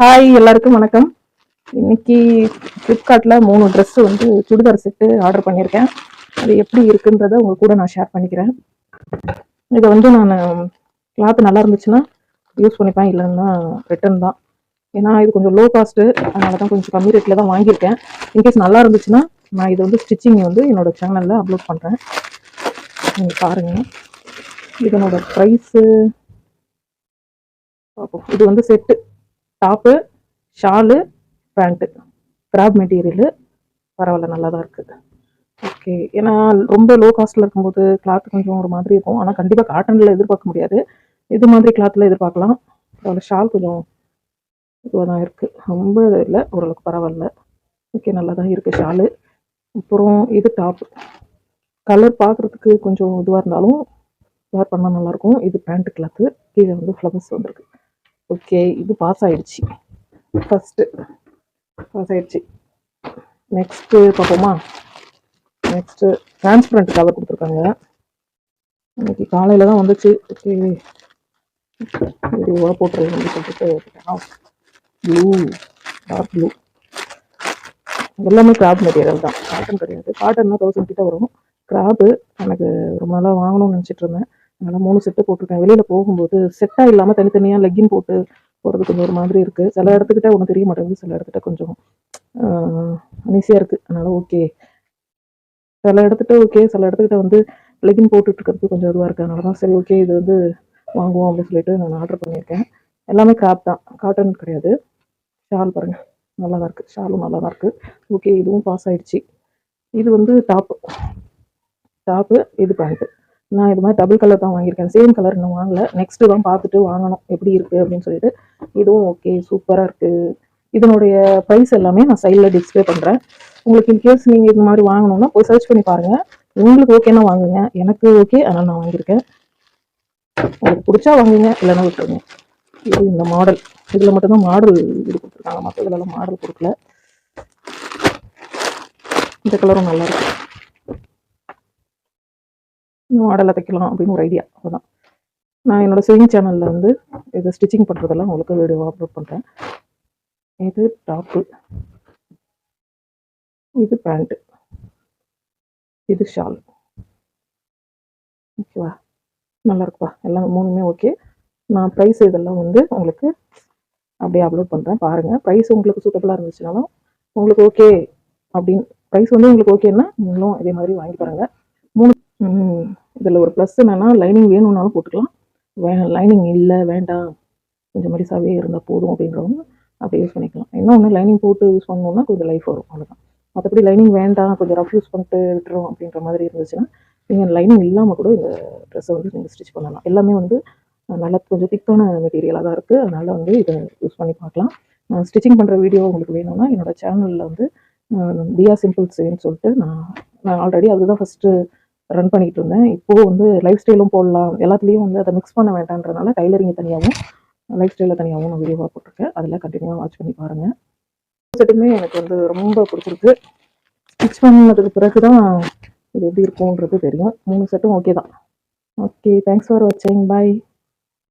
Hi எல்லாருக்கும் வணக்கம். இன்னைக்கு ஃப்ளிப்கார்ட்டில் மூணு ட்ரெஸ்ஸு வந்து சுடிதார் செட்டு ஆர்டர் பண்ணியிருக்கேன். அது எப்படி இருக்குன்றதை உங்க கூட நான் ஷேர் பண்ணிக்கிறேன். இதை வந்து நான் கிளாத் நல்லா இருந்துச்சுன்னா யூஸ் பண்ணிப்பேன் இல்லைன்னா ரிட்டர்ன் தான். ஏன்னா இது கொஞ்சம் லோ காஸ்ட்டு அதனால தான் கொஞ்சம் கம்மி ரேட்டில் தான் வாங்கியிருக்கேன். இன்கேஸ் நல்லா இருந்துச்சுன்னா நான் இது வந்து ஸ்டிச்சிங் வந்து என்னோட சேனலில் அப்லோட் பண்ணுறேன் நீங்கள் பாருங்கள் இதனோட ப்ரைஸு பார்ப்போம் இது வந்து set top shawl pant crop material பரவாயில்ல நல்லா தான் இருக்குது ஓகே ஏன்னா ரொம்ப லோ காஸ்ட்டில் இருக்கும்போது கிளாத் கொஞ்சம் ஒரு மாதிரி இருக்கும். ஆனால் கண்டிப்பாக காட்டனில் எதிர்பார்க்க முடியாது. இது மாதிரி கிளாத்தில் எதிர்பார்க்கலாம். அதில் ஷால் கொஞ்சம் இதுவாக தான் இருக்குது ரொம்ப இல்லை ஓரளவுக்கு பரவாயில்ல. ஓகே நல்லா தான் இருக்குது ஷாலு அப்புறம் இது டாப் கலர் பார்க்குறதுக்கு கொஞ்சம் இதுவாக இருந்தாலும் வேர் பண்ணால் நல்லாயிருக்கும் இது பேண்ட் கிளாத்து கீழே வந்து ஃப்ளவர்ஸ் வந்திருக்கு. ஓகே இது பாஸ் ஆயிடுச்சு. ஃபஸ்ட்டு பாஸ் ஆயிடுச்சு. நெக்ஸ்ட்டு பார்ப்போமா? நெக்ஸ்ட்டு டிரான்ஸ்பரண்ட் கவர் கொடுத்துருக்காங்க. இன்னைக்கு காலையில் தான் வந்துச்சு. ஓகே வீடியோவாக போட்டுருங்க சொல்லிட்டு ப்ளூ டார்க் ப்ளூ எல்லாமே கிராப் மெட்டீரியல் தான். காட்டன் கிடையாது. காட்டன்னா தௌசண்ட் கிட்ட வரும். கிராப்பு எனக்கு ரொம்ப நாளாக வாங்கணும்னு நினச்சிட்டு இருந்தேன். அதனால் மூணு செட்டு போட்டிருக்கேன். வெளியில் போகும்போது செட்டாக இல்லாமல் தனித்தனியாக லெக்கின் போட்டு போகிறது கொஞ்சம் ஒரு மாதிரி இருக்குது சில இடத்துக்கிட்ட ஒன்றும் தெரிய மாட்டேங்குது. சில இடத்துக்கிட்ட கொஞ்சம் ஈஸியாக இருக்குது அதனால் ஓகே சில இடத்துக்கிட்ட ஓகே சில இடத்துக்கிட்ட வந்து லெக்கின் போட்டுட்டு இருக்கிறதுக்கு கொஞ்சம் இதுவாக இருக்குது அதனால தான் சரி ஓகே இது வந்து வாங்குவோம் அப்படின்னு சொல்லிட்டு நான் ஆர்டர் பண்ணியிருக்கேன். எல்லாமே கிராப் தான். காட்டன் கிடையாது. ஷால் பாருங்கள் நல்லா தான் இருக்குது ஷாலும் நல்லா தான் இருக்குது ஓகே இதுவும் பாஸ் ஆயிடுச்சு. இது வந்து டாப்பு டாப்பு இது பேண்ட்டு நான் இது மாதிரி டபுள் கலர் தான் வாங்கியிருக்கேன். சேம் கலர் இன்னும் வாங்கல. நெக்ஸ்ட்டு தான் பார்த்துட்டு வாங்கணும். எப்படி இருக்குது அப்படின்னு சொல்லிட்டு இதுவும் ஓகே சூப்பராக இருக்குது இதனுடைய ப்ரைஸ் எல்லாமே நான் சைடில் டிஸ்பிளே பண்ணுறேன் உங்களுக்கு இன்கேஸ் நீங்கள் இது மாதிரி வாங்கணும்னா போய் சர்ச் பண்ணி பாருங்கள் உங்களுக்கு ஓகேனா வாங்குங்க. எனக்கு ஓகே அதனால் நான் வாங்கியிருக்கேன். உங்களுக்கு பிடிச்சா வாங்குங்க இல்லைன்னா விட்டுருங்க. இது இந்த மாடல் இதில் மட்டும்தான் மாடல் இது கொடுத்துருக்காங்க. மற்ற இதெல்லாம் மாடல் கொடுக்கல. இந்த கலரும் நல்லாயிருக்கு மாடலை தைக்கலாம் அப்படின்னு ஒரு ஐடியா அதுதான் நான் என்னோட சேவிங் சேனலில் வந்து இது ஸ்டிச்சிங் பண்ணுறதெல்லாம் உங்களுக்கு வீடியோ அப்லோட் பண்ணுறேன் இது டாப்பு இது. பேண்ட்டு இது ஷால் ஓகேவா நல்லாயிருக்குப்பா எல்லாம் மூணுமே ஓகே நான் ப்ரைஸ் இதெல்லாம் வந்து உங்களுக்கு அப்படியே அப்லோட் பண்ணுறேன் பாருங்கள் ப்ரைஸ் உங்களுக்கு சூட்டபுளாக இருந்துச்சுனாலும் உங்களுக்கு ஓகே அப்படின்னு ப்ரைஸ் வந்து உங்களுக்கு ஓகேன்னா நீங்களும் இதே மாதிரி வாங்கி பாருங்கள் மூணு இதில் ஒரு ப்ளஸ் என்னென்னா லைனிங் வேணும்னாலும் போட்டுக்கலாம். வே லைனிங் இல்லை வேண்டாம். கொஞ்சம் மெடிசாவே இருந்தால் போதும் அப்படின்றவங்க அப்படி யூஸ் பண்ணிக்கலாம். இன்னொன்று லைனிங் போட்டு யூஸ் பண்ணோம்னா கொஞ்சம் லைஃப் வரும். அவ்வளோதான் மற்றபடி லைனிங் வேண்டாம் கொஞ்சம் ரஃப் யூஸ் பண்ணிட்டு விட்டுரும் அப்படின்ற மாதிரி இருந்துச்சுன்னா நீங்கள் லைனிங் இல்லாமல் கூட இந்த ட்ரெஸ்ஸை வந்து நீங்கள் ஸ்டிச் பண்ணலாம். எல்லாமே வந்து நல்லா கொஞ்சம் திக்கான மெட்டீரியலாக தான் இருக்குது அதனால் வந்து இதை யூஸ் பண்ணி பார்க்கலாம். நான் ஸ்டிச்சிங் பண்ணுற வீடியோ உங்களுக்கு வேணும்னா என்னோட சேனலில் வந்து தியா சிம்பிள்ஸ்ன்னு சொல்லிட்டு நான் நான் ஆல்ரெடி அதுதான் ஃபஸ்ட்டு ரன் பண்ணிகிட்டு இருந்தேன். இப்போது வந்து லைஃப் ஸ்டைலும் போடலாம். எல்லாத்துலேயும் வந்து அதை மிக்ஸ் பண்ண வேண்டான்றதுனால டைலரிங் தனியாகவும் லைஃப் ஸ்டைலில் தனியாகவும் நான் வீடியோவாக போட்டிருக்கேன். அதில் கண்டினியூவாக வாட்ச் பண்ணி பாருங்கள் செட்டுமே எனக்கு வந்து ரொம்ப பிடிச்சிருக்கு. ஸ்டிச் பண்ணதுக்கு பிறகு தான் இது எப்படி இருக்கும்ன்றது தெரியும். மூணு செட்டும் ஓகே தான். ஓகே தேங்க்ஸ் ஃபார் வாட்சிங் பாய்